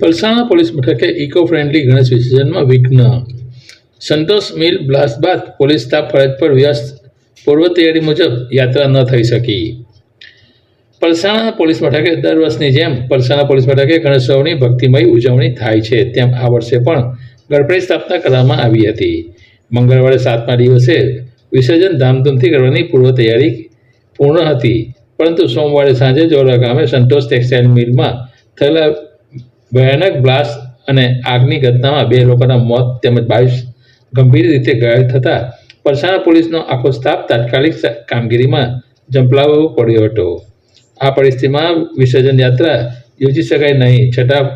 Palsana police મથકે eco friendly Ganesh વિસર્જનમાં વિઘ્ન. સંતોષ મિલ બ્લાસ્ટ બાદ પોલીસ સ્ટાફ ફરજ પર વ્યસ્ત. પૂર્વ તૈયારી મુજબ યાત્રા ન થઈ શકી. પલસાણા પોલીસ મથકે દર વર્ષની જેમ પલસાણા પોલીસ મથકે ગણેશોત્સવની ભક્તિમય ઉજવણી થાય છે તેમ આ વર્ષે પણ ગણપતિ સ્થાપના કરવામાં આવી હતી. મંગળવારે સાતમા દિવસે વિસર્જન ધામધૂમથી કરવાની પૂર્વ તૈયારી પૂર્ણ હતી. પરંતુ સોમવારે સાંજે જોરા ગામે સંતોષ ટેક્સટાઇલ મિલમાં થયેલા ભયાનક બ્લાસ્ટ અને આગની ઘટનામાં બે લોકોના મોત તેમજ બાવીસ ગંભીર રીતે ઘાયલ થતાં પરસાણા પોલીસનો આખો સ્ટાફ તાત્કાલિક કામગીરીમાં ઝંપલાવવો પડ્યો હતો. આ પરિસ્થિતિમાં વિસર્જન યાત્રા યોજી શકાય નહીં. છતાં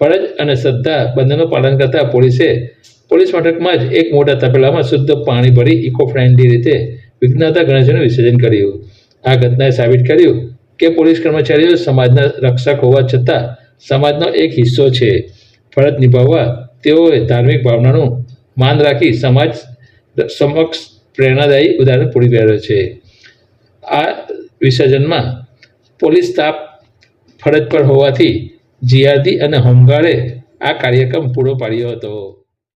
ફરજ અને શ્રદ્ધા બંનેનું પાલન કરતા પોલીસે પોલીસ મથકમાં જ એક મોટા તપેલામાં શુદ્ધ પાણી ભરી ઇકો ફ્રેન્ડલી રીતે વિઘ્નતા ગણેશોનું વિસર્જન કર્યું. આ ઘટનાએ સાબિત કર્યું કે પોલીસ કર્મચારીઓ સમાજના રક્ષક હોવા છતાં સમાજનો એક હિસ્સો છે. ફરજ નિભાવવા તેઓએ ધાર્મિક ભાવનાનું માન રાખી સમાજ સમક્ષ પ્રેરણાદાયી ઉદાહરણ પૂરી પાડ્યું છે. આ વિસર્જનમાં પોલીસ સ્ટાફ ફરજ પર હોવાથી જીઆરડી અને હોમગાર્ડે આ કાર્યક્રમ પૂરો પાડ્યો હતો.